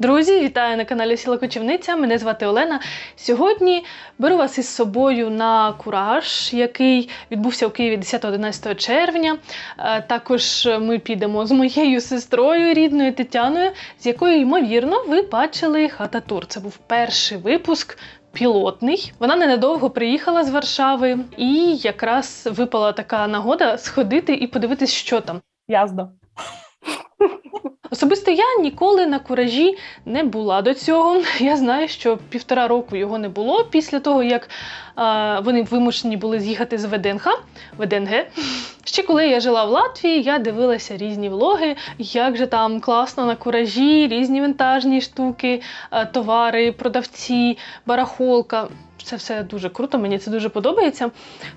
Друзі, вітаю на каналі Сіла Кочівниця. Мене звати Олена. Сьогодні беру вас із собою на кураж, який відбувся у Києві 10-11 червня. Е, Також ми підемо з моєю сестрою рідною Тетяною, з якою, ймовірно, ви бачили хата тур. Це був перший випуск. Пілотний. Вона ненадовго приїхала з Варшави, і якраз випала така нагода сходити і подивитись, що там. Язда. Особисто я ніколи на куражі не була до цього. Я знаю, що півтора року його не було після того, як а, вони вимушені були з'їхати з ВДНХ, ВДНГ. Ще коли я жила в Латвії, я дивилася різні влоги, як же там класно на куражі, різні вінтажні штуки, а, товари, продавці, барахолка. Це все дуже круто, мені це дуже подобається.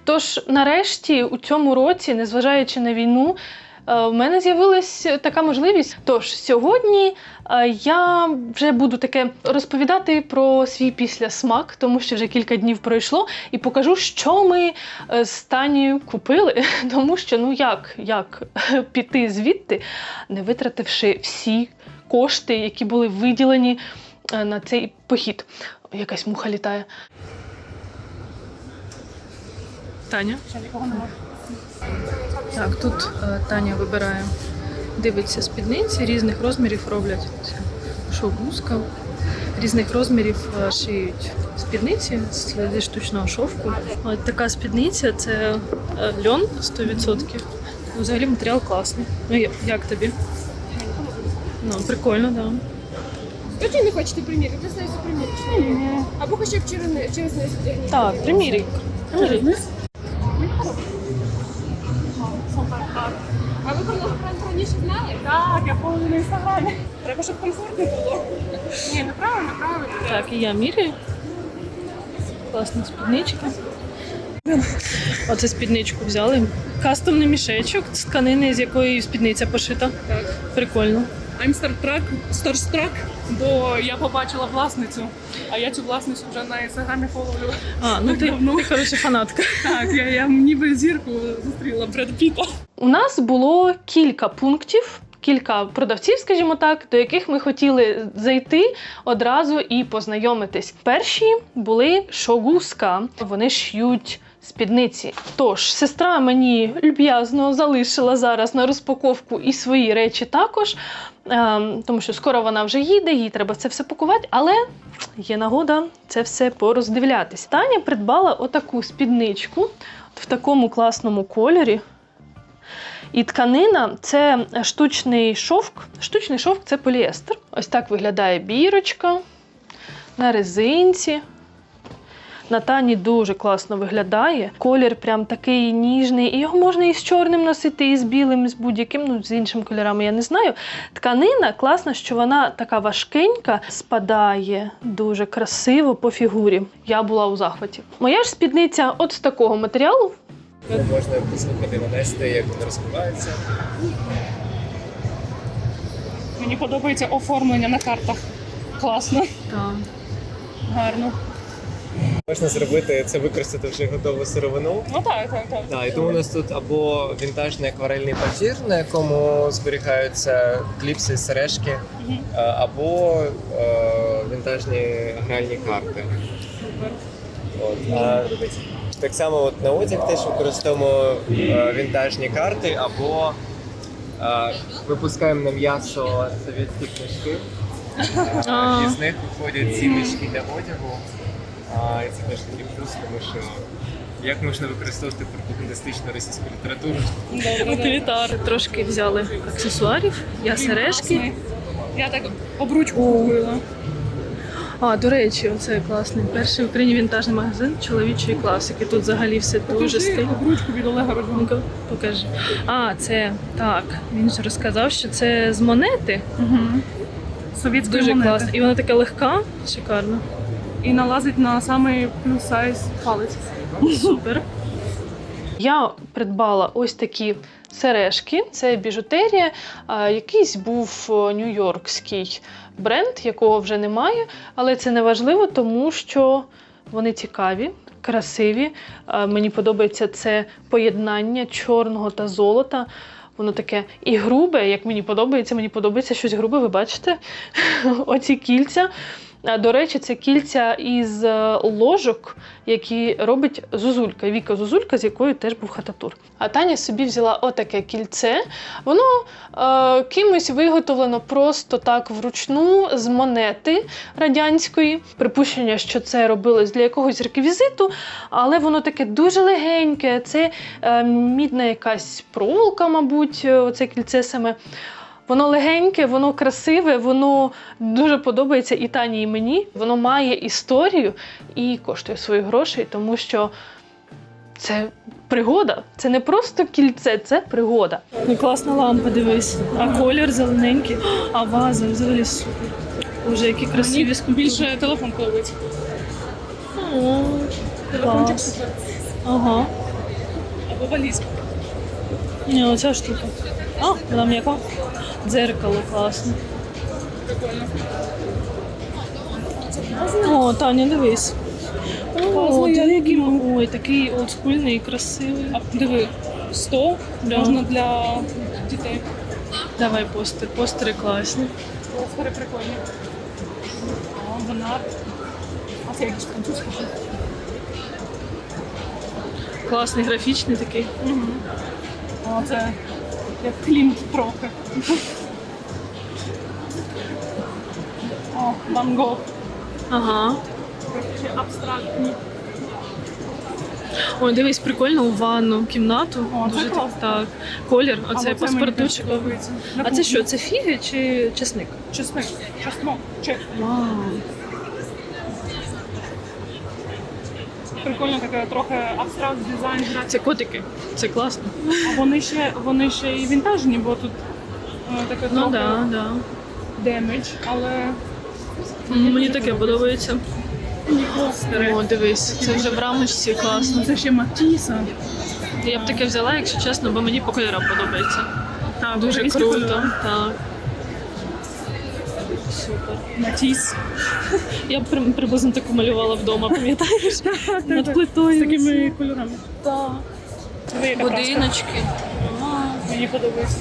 Тож, нарешті, у цьому році, незважаючи на війну, Е, в мене з'явилась така можливість. Тож сьогодні е, я вже буду таке розповідати про свій післясмак, тому що вже кілька днів пройшло, і покажу, що ми е, з Танією купили. Тому що ну як, як піти звідти, не витративши всі кошти, які були виділені е, на цей похід. Якась муха літає. Таня. Ще нікого немає. Так, тут е, Таня вибирає, дивиться спідниці, різних розмірів роблять. Це шовгузка. Різних розмірів е, шиють спідниці зі штучного шовку. От така спідниця це е, льон 100%. Ну, Взагалі матеріал класний. Ну як тобі? Ну, прикольно, так. Да. Тоді не хочете приміряти, ти знаєш приміряти. Або хоча б через, неї задягніть. Так, примірій. Інстаграмі. Треба, щоб комфортно було. Ні, неправильно, правильно. Так, і я міряю. Класна спідничка. Оце спідничку взяли. Кастомний мішечок з тканини, з якої спідниця пошита. Так. Прикольно. I'm Starstruck, Starstruck, бо я побачила власницю, а я цю власницю вже на інстаграмі фоловлю. А, ну ти, Давно. ти хороша фанатка. Так, я, я ніби зірку зустріла Бред Піта. У нас було кілька пунктів. Кілька продавців, скажімо так, до яких ми хотіли зайти одразу і познайомитись. Перші були шогуска. Вони ш'ють спідниці. Тож, сестра мені люб'язно залишила зараз на розпаковку і свої речі також, ем, тому що скоро вона вже їде, їй треба це все пакувати, але є нагода це все пороздивлятись. Таня придбала отаку спідничку в такому класному кольорі. І тканина це штучний шовк. Штучний шовк це поліестер. Ось так виглядає бірочка на резинці. На тані дуже класно виглядає. Колір прям такий ніжний. І його можна і з чорним носити, і з білим, і з будь-яким, ну з іншими кольорами я не знаю. Тканина класна, що вона така важкенька, спадає дуже красиво по фігурі. Я була у захваті. Моя ж спідниця от з такого матеріалу. Можна послухати в як вони розкриваються. Мені подобається оформлення на картах. Класно, Так. гарно. Можна зробити це, використати вже готову сировину. Ну так, так, так. Да, і тому у нас тут або вінтажний акварельний папір, на якому зберігаються кліпси, сережки, Мгм. або е, вінтажні гральні карти. От. А, так само от на одяг теж використовуємо е, вінтажні карти, або е, випускаємо на м'ясо совєтські книжки. Е, І з них виходять ці мішки для одягу. А, і це теж такий плюс, тому що як можна використовувати пропагандистичну російську літературу? Утилітар. Трошки взяли аксесуарів, я сережки. Я так обручку купила. А, до речі, оце класний. Перший в Україні вінтажний магазин чоловічої класики. Тут взагалі все дуже стильно. обручку від Олега Родіонка. Покажи. А, це так. Він ж розказав, що це з монети. Угу. Совєтської Дуже монети. класно. І вона така легка, шикарно. І налазить на самий плюс сайз палець. Супер. Я придбала ось такі сережки. Це біжутерія. Якийсь був нью-йоркський бренд, якого вже немає, але це не важливо, тому що вони цікаві, красиві. Мені подобається це поєднання чорного та золота. Воно таке і грубе, як мені подобається. Мені подобається щось грубе, ви бачите? Оці кільця. До речі, це кільця із е, ложок, які робить Зузулька, Віка Зузулька, з якою теж був хататур. А Таня собі взяла отаке кільце. Воно е, кимось виготовлено просто так вручну з монети радянської. Припущення, що це робилось для якогось реквізиту, але воно таке дуже легеньке. Це е, мідна якась проволока, мабуть, е, оце кільце саме. Воно легеньке, воно красиве, воно дуже подобається і Тані, і мені. Воно має історію і коштує своїх грошей, тому що це пригода. Це не просто кільце, це пригода. Ну, класна лампа, дивись. А колір зелененький, а ваза взагалі супер. Боже, які красиві скульптури. більше телефон. О, Телефончик супер. Ага. Або валізка. Ні, оця штука. А, вона м'яка. Дзеркало класне. О, Таня, дивись. О, Класний, диви, який ой, такий олдскульний красивий. А диви, 100 Да. можна для дітей. Давай постер, постери класні. Постери прикольні. О, Бонард. А це якийсь французький. Класний, графічний такий. О, це як Клімт трохи. О, Ван Гог. Ага. Ще абстрактні. Ой, дивись, прикольно у ванну кімнату. О, це Дуже так, класно. так. Колір, оце мені теж паспортучик. подобається. На А це кухні. що, це фіги чи чесник? Чесник. Чеснок. Че- Вау. Прикольно таке трохи абстракт дизайн. Це котики. Це класно. А вони ще вони ще і вінтажні, бо тут е, таке Ну трохи да, да. демедж, але Мені таке подобається. О, дивись, це вже в рамочці класно. Це ще Матіса. Я б таке взяла, якщо чесно, бо мені по кольорам подобається. Так, Дуже круто. Так. Супер. Матіс. Я б приблизно таку малювала вдома, пам'ятаєш? Над плитою. З такими кольорами. Так. Будиночки. Мені подобається.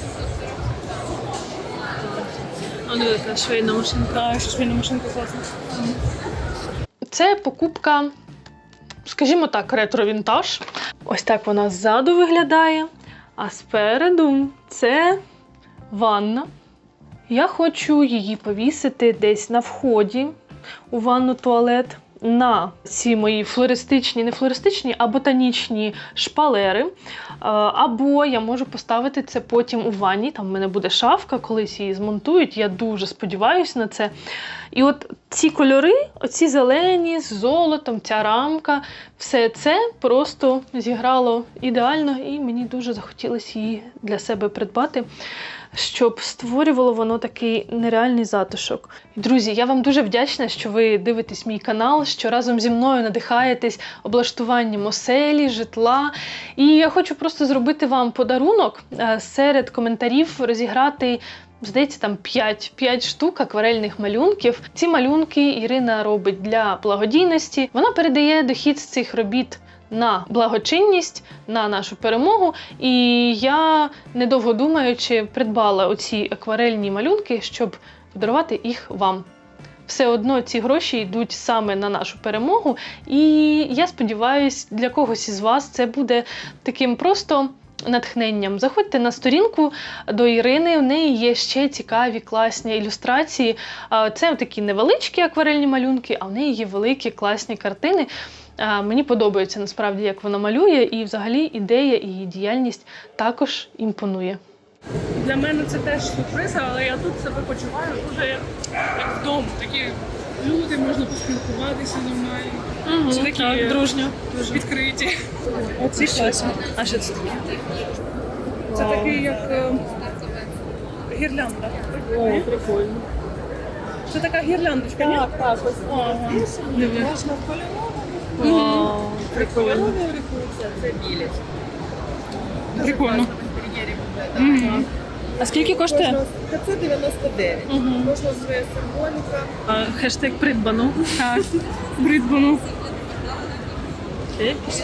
А ну яка швейна машинка. Швейна машинка класна. Це покупка, скажімо так, ретро-вінтаж. Ось так вона ззаду виглядає. А спереду це ванна. Я хочу її повісити десь на вході у ванну туалет на ці мої флористичні, не флористичні, а ботанічні шпалери. Е, Або я можу поставити це потім у ванні. Там в мене буде шафка, колись її змонтують. Я дуже сподіваюся на це. І от ці кольори, оці зелені з золотом, ця рамка, все це просто зіграло ідеально, і мені дуже захотілося її для себе придбати, щоб створювало воно такий нереальний затишок. Друзі, я вам дуже вдячна, що ви дивитесь мій канал, що разом зі мною надихаєтесь облаштуванням оселі, житла. І я хочу просто зробити вам подарунок е, серед коментарів розіграти Здається, там 5, 5 штук акварельних малюнків. Ці малюнки Ірина робить для благодійності. Вона передає дохід з цих робіт на благочинність, на нашу перемогу. І я, недовго думаючи, придбала оці акварельні малюнки, щоб подарувати їх вам. Все одно ці гроші йдуть саме на нашу перемогу. І я сподіваюся, для когось із вас це буде таким просто натхненням. Заходьте на сторінку до Ірини. В неї є ще цікаві класні ілюстрації. Це такі невеличкі акварельні малюнки, а в неї є великі класні картини. Мені подобається насправді, як вона малює, і взагалі ідея і її діяльність також імпонує. Для мене це теж сюрприз, але я тут себе почуваю дуже як, вдома. Такі люди, можна поспілкуватися нормально. Це такі Так, дружньо. відкриті. Оці класні. А що це таке? Це такий як е, гірлянда. О, прикольно. Це така гірляндочка, ні? так, ось Ага. Можна в кольоровому, Вау, прикольно. це білі. Прикольно. А скільки коштує? Це 99. Кожна своя символіка. А, Хештег придбано. Так.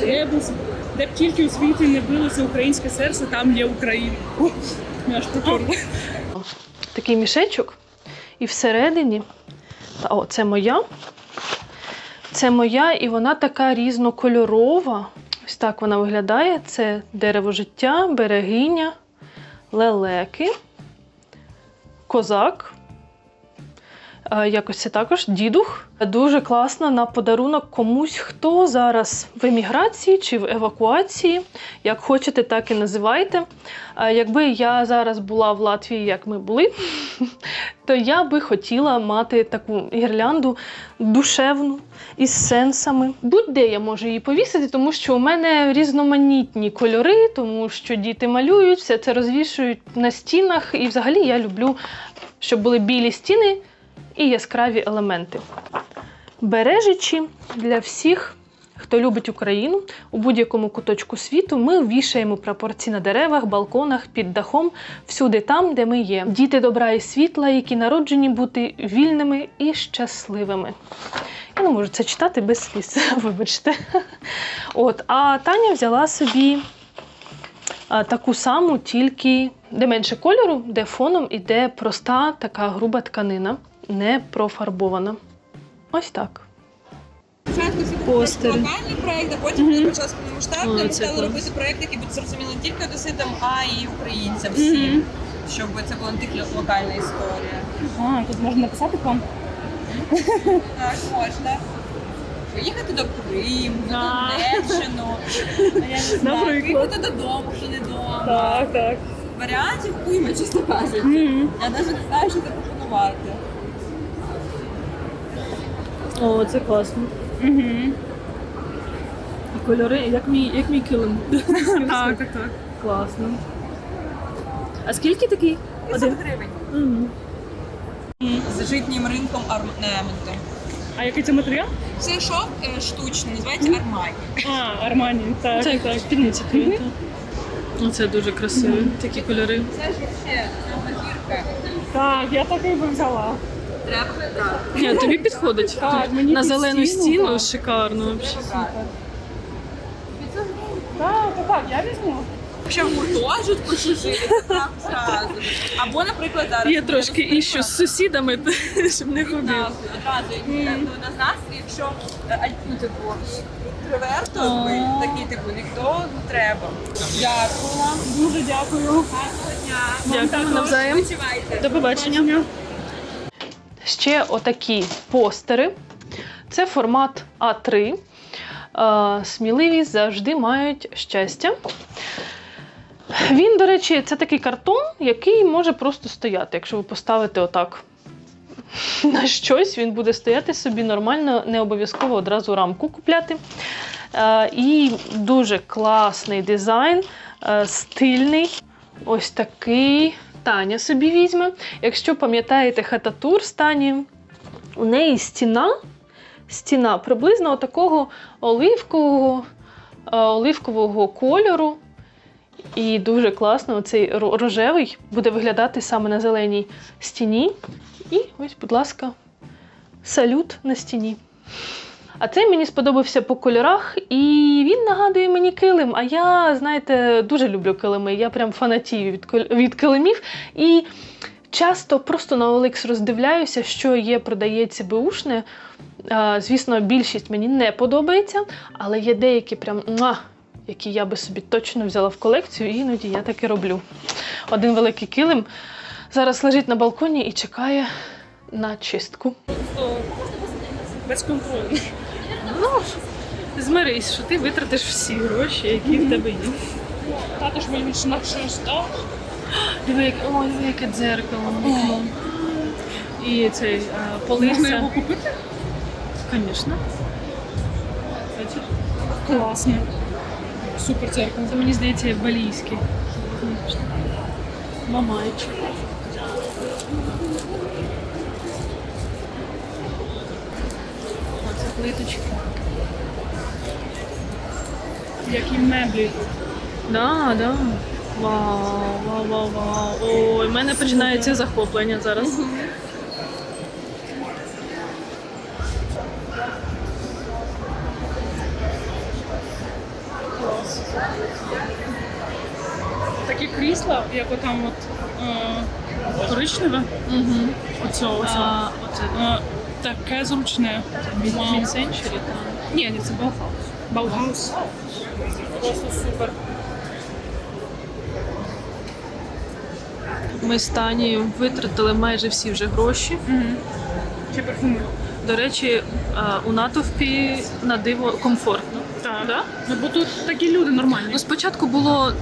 Ребус. Де б тільки у світі не билося українське серце, там є Україна. О. Такий мішечок, і всередині. Та, о, це моя. Це моя, і вона така різнокольорова. Ось так вона виглядає. Це дерево життя, берегиня, лелеки, козак. Е, Якось це також дідух. Дуже класно на подарунок комусь, хто зараз в еміграції чи в евакуації. Як хочете, так і називайте. Е, Якби я зараз була в Латвії, як ми були, то я би хотіла мати таку гірлянду душевну із сенсами. Будь-де я можу її повісити, тому що у мене різноманітні кольори, тому що діти малюють, все це розвішують на стінах. І взагалі я люблю, щоб були білі стіни і яскраві елементи. Бережичі для всіх. Хто любить Україну у будь-якому куточку світу, ми вішаємо прапорці на деревах, балконах, під дахом, всюди там, де ми є. Діти добра і світла, які народжені бути вільними і щасливими. Я не можу це читати без сліз, вибачте. От, а Таня взяла собі таку саму, тільки де менше кольору, де фоном іде проста така груба тканина, не профарбована. Ось так. Спочатку це був Постери. локальний проєкт, а потім, коли почалось О, повномасштабне, ми це стали клас. робити проєкт, який буде зрозуміло не тільки одеситам, а й українцям всім. Щоб це була не тільки локальна історія. А, тут можна написати вам. Так, можна. Поїхати до Криму, до А. Донеччину, я не знаю, Наприклад. поїхати додому, що не вдома. Так, так. Варіантів уйма, чесно кажучи. Я навіть не знаю, що запропонувати. О, це класно. Угу. І кольори, як мій, як мій килим. Так, так, так. Класно. А скільки такий? 500 гривень. Мгм. З житнім ринком орнаменту. А який це матеріал? Це шов е, штучний, називається армані. А, Армані. Так, Це так. спідниця. Оце дуже красиво, такі кольори. Це ж ще зірка. Так, я такий би взяла. Треба брати. Ні, тобі підходить. Так, мені На під зелену стіну, стіну так. шикарно. вообще. Так, так, так, я візьму. Якщо в гуртожитку жити, так зразу. Або, наприклад, зараз. Я трошки іщу з сусідами, щоб не губив. Одразу, одразу. ну, На нас, якщо е, ну, типу, тривертовий, такий, типу, ніхто не треба. Дякую вам. Дуже дякую. Гарного дня. Дякую, навзаєм. До побачення. Ще отакі постери. Це формат А3. Е, Сміливі завжди мають щастя. Він, до речі, це такий картон, який може просто стояти. Якщо ви поставите отак на щось, він буде стояти собі нормально, не обов'язково одразу рамку купляти. Е, І дуже класний дизайн, е, стильний. Ось такий. Таня собі візьме. Якщо пам'ятаєте хататур з Тані, у неї стіна, стіна приблизно такого оливкового, е, оливкового кольору. І дуже класно цей рожевий буде виглядати саме на зеленій стіні. І ось, будь ласка, салют на стіні. А цей мені сподобався по кольорах, і він нагадує мені килим. А я, знаєте, дуже люблю килими. Я прям фанатію від, від килимів. І часто просто на OLX роздивляюся, що є, продається беушне. Звісно, більшість мені не подобається, але є деякі прям які я би собі точно взяла в колекцію, і іноді я так і роблю. Один великий килим зараз лежить на балконі і чекає на чистку. Без контролю. Змирись, що ти витратиш всі гроші, які в тебе є. Також мені ж на щось так. Диви, яке, о, диви, яке дзеркало. вікно. І цей а, Можна полиця. його купити? Звісно. Бачиш? Класно. Супер церква. Це мені здається балійський. Мамайчик. Оце плиточки. Які меблі. Да, да. Вау, вау, вау, вау. Ой, в мене починається захоплення зараз. Такі крісла, як отам от е, коричневе. Угу. Оце, оце. А, оце Е, таке зручне. Вау. Там. Ні, ні, це Баухаус. Баухаус. Просто супер. Ми з Танією витратили майже всі вже гроші. Чи парфуми. До речі, у натовпі на диво комфортно. Так. Да? Ну, бо тут такі люди нормальні. Ну, спочатку було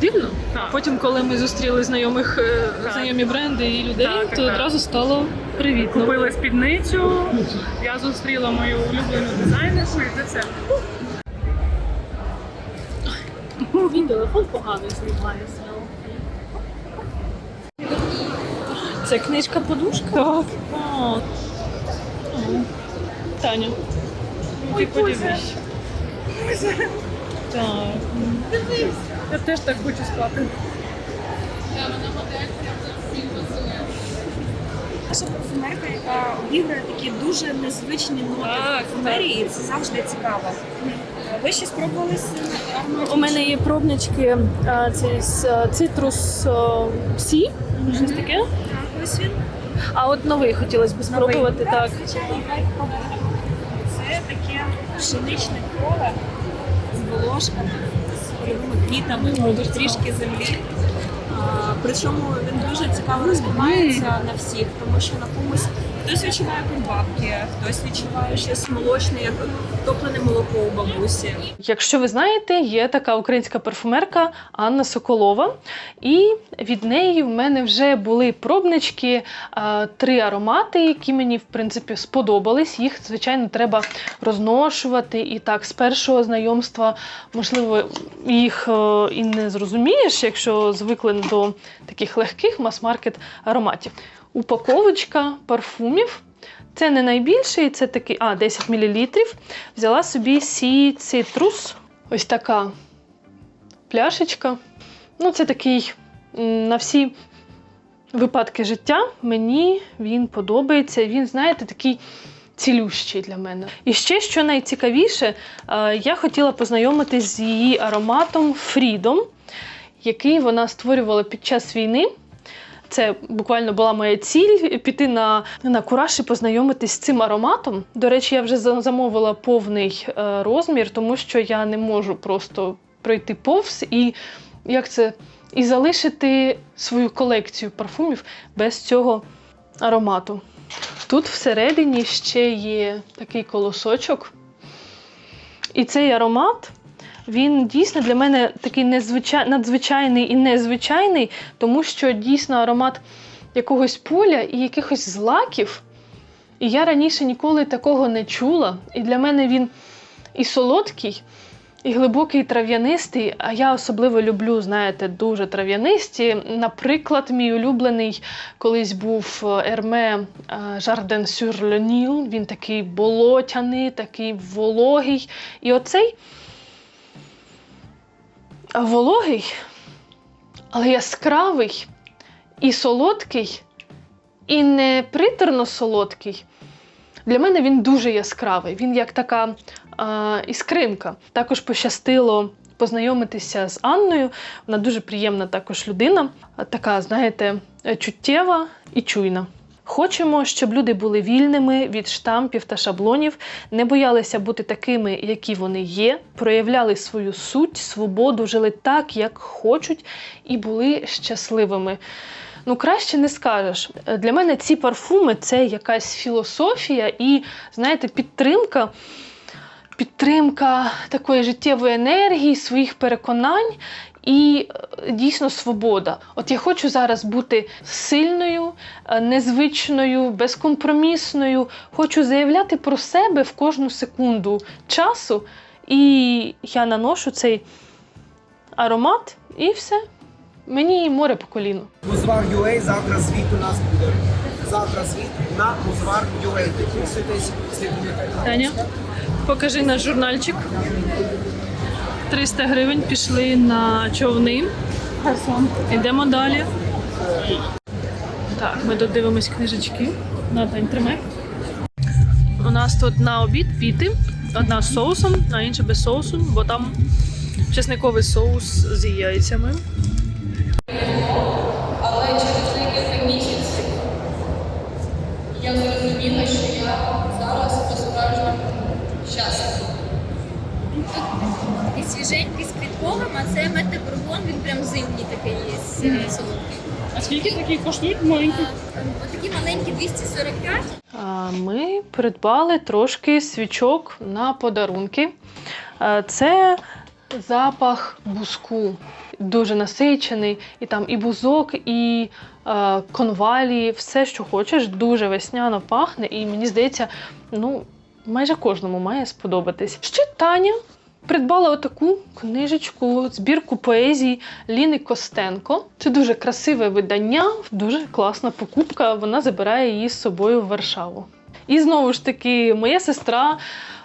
дивно, Так. а потім, коли ми зустріли знайомих е, Так. знайомі бренди і людей, Так, так, то так. одразу стало привітно. Купили спідницю, я зустріла мою улюблену дизайнерку і це це. Він телефон поганий знімає Це книжка подушка? Так. О. О. Таня. Ти подивись. Так. Я теж так хочу спати. Наша парфумерка, яка обігрує такі дуже незвичні ноти в парфумерії, і це завжди цікаво. Ви ще спробували? У мене є пробнички а, це з а, цитрус а, сі, щось таке. Так, ось він. А от новий хотілося б спробувати, так. Звичайно. Це таке пшеничне поле з волошками, з польовими квітами, трішки землі. А, причому він дуже цікаво розкривається на всіх, тому що на комусь хтось відчуває кульбабки, хтось відчуває щось молочне, як топлене молоко у бабусі. Якщо ви знаєте, є така українська парфумерка Анна Соколова, і від неї в мене вже були пробнички, три аромати, які мені в принципі сподобались. Їх, звичайно, треба розношувати. І так, з першого знайомства, можливо, їх е, і не зрозумієш, якщо звикли до таких легких мас-маркет ароматів. Упаковочка парфумів. Це не найбільший, це такий, а, 10 мл. Взяла собі сі цитрус. Ось така пляшечка. Ну, це такий на всі випадки життя. Мені він подобається. Він, знаєте, такий цілющий для мене. І ще, що найцікавіше, е, я хотіла познайомитись з її ароматом Freedom, який вона створювала під час війни. Це буквально була моя ціль піти на, на кураж і познайомитись з цим ароматом. До речі, я вже замовила повний е, розмір, тому що я не можу просто пройти повз і як це і залишити свою колекцію парфумів без цього аромату. Тут всередині ще є такий колосочок. І цей аромат він дійсно для мене такий незвичай... надзвичайний і незвичайний, тому що дійсно аромат якогось поля і якихось злаків. І я раніше ніколи такого не чула. І для мене він і солодкий, і глибокий, трав'янистий. А я особливо люблю, знаєте, дуже трав'янисті. Наприклад, мій улюблений колись був Ерме Жарден Сюр. Він такий болотяний, такий вологий. І оцей вологий, але яскравий і солодкий, і не приторно солодкий. Для мене він дуже яскравий. Він як така а, іскримка. Також пощастило познайомитися з Анною. Вона дуже приємна також людина, така, знаєте, чуттєва і чуйна. Хочемо, щоб люди були вільними від штампів та шаблонів, не боялися бути такими, які вони є, проявляли свою суть, свободу, жили так, як хочуть, і були щасливими. Ну, краще не скажеш. Для мене ці парфуми це якась філософія і, знаєте, підтримка. Підтримка такої життєвої енергії, своїх переконань і е, дійсно свобода. От я хочу зараз бути сильною, е, незвичною, безкомпромісною. Хочу заявляти про себе в кожну секунду часу. І я наношу цей аромат, і все. Мені море по коліну. Музвар UA, завтра звіт у нас буде. Завтра звіт на Музвар UA. Підписуйтесь, слідуйте. Таня, покажи наш журнальчик. 300 гривень пішли на човни. Йдемо далі. Так, ми тут дивимось книжечки. На Тань, тримай. У нас тут на обід піти. Одна з соусом, а інша без соусу, бо там чесниковий соус з яйцями. Але через декілька місяців я зрозуміла, що я зараз по-справжньому щаслива. І свіженький з квітковим, а це метебургон, він прям зимній такий є е, солодкий. А скільки такі коштують маленькі? Отакі маленькі 245. А, Ми придбали трошки свічок на подарунки. Це запах бузку, дуже насичений, і там і бузок, і е, конвалі, все, що хочеш, дуже весняно пахне, і мені здається, ну, майже кожному має сподобатись. Ще Таня придбала отаку книжечку, збірку поезії Ліни Костенко. Це дуже красиве видання, дуже класна покупка. Вона забирає її з собою в Варшаву. І знову ж таки, моя сестра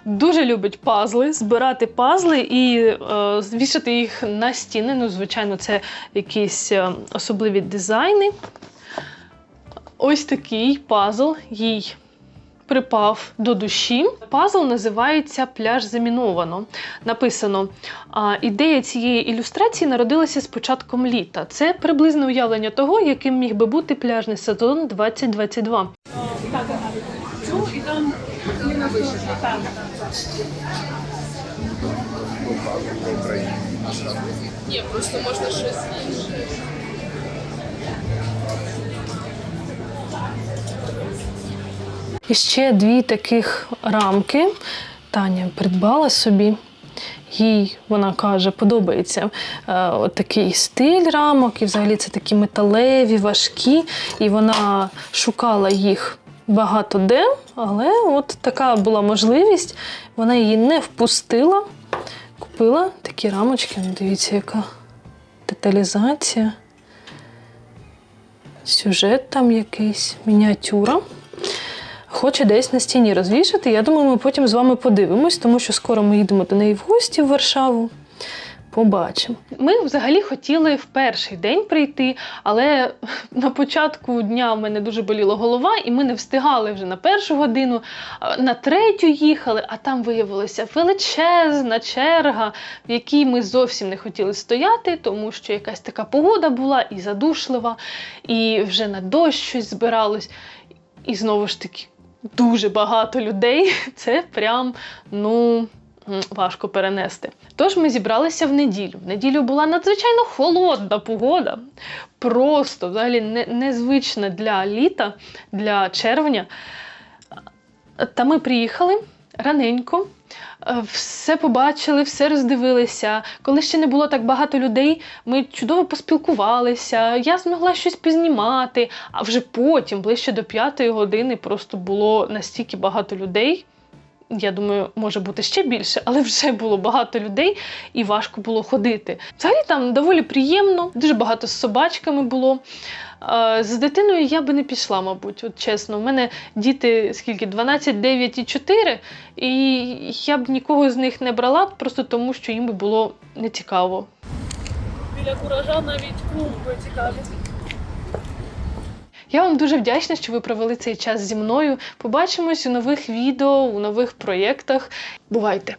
дуже любить пазли, збирати пазли і е, вішати їх на стіни. Ну, звичайно, це якісь е, особливі дизайни. Ось такий пазл їй припав до душі. Пазл називається Пляж заміновано. Написано: а, ідея цієї ілюстрації народилася з початком літа. Це приблизне уявлення того, яким міг би бути пляжний сезон 2022. Цю і там Так. Ні, просто можна щось інше. І ще дві таких рамки Таня придбала собі. Їй, вона каже, подобається е, от такий стиль рамок, і взагалі це такі металеві, важкі. І вона шукала їх багато де, але от така була можливість. Вона її не впустила. Купила такі рамочки. Ну, Дивіться, яка деталізація. Сюжет там якийсь, мініатюра. Хоче десь на стіні розвішати. Я думаю, ми потім з вами подивимось, тому що скоро ми їдемо до неї в гості в Варшаву. Побачимо. Ми взагалі хотіли в перший день прийти, але на початку дня в мене дуже боліла голова, і ми не встигали вже на першу годину, на третю їхали, а там виявилася величезна черга, в якій ми зовсім не хотіли стояти, тому що якась така погода була і задушлива, і вже на дощ щось збиралось. І знову ж таки, дуже багато людей. Це прям, ну. Важко перенести. Тож ми зібралися в неділю. В неділю була надзвичайно холодна погода, просто взагалі не, незвична для літа, для червня. Та ми приїхали раненько, все побачили, все роздивилися. Коли ще не було так багато людей, ми чудово поспілкувалися. Я змогла щось познімати, а вже потім, ближче до п'ятої години, просто було настільки багато людей. Я думаю, може бути ще більше, але вже було багато людей і важко було ходити. Взагалі там доволі приємно, дуже багато з собачками було. З дитиною я би не пішла, мабуть, от чесно. У мене діти скільки 12, 9 і 4, і я б нікого з них не брала, просто тому що їм би було нецікаво. Біля куража навіть клумби цікаві. Я вам дуже вдячна, що ви провели цей час зі мною. Побачимось у нових відео, у нових проєктах. Бувайте!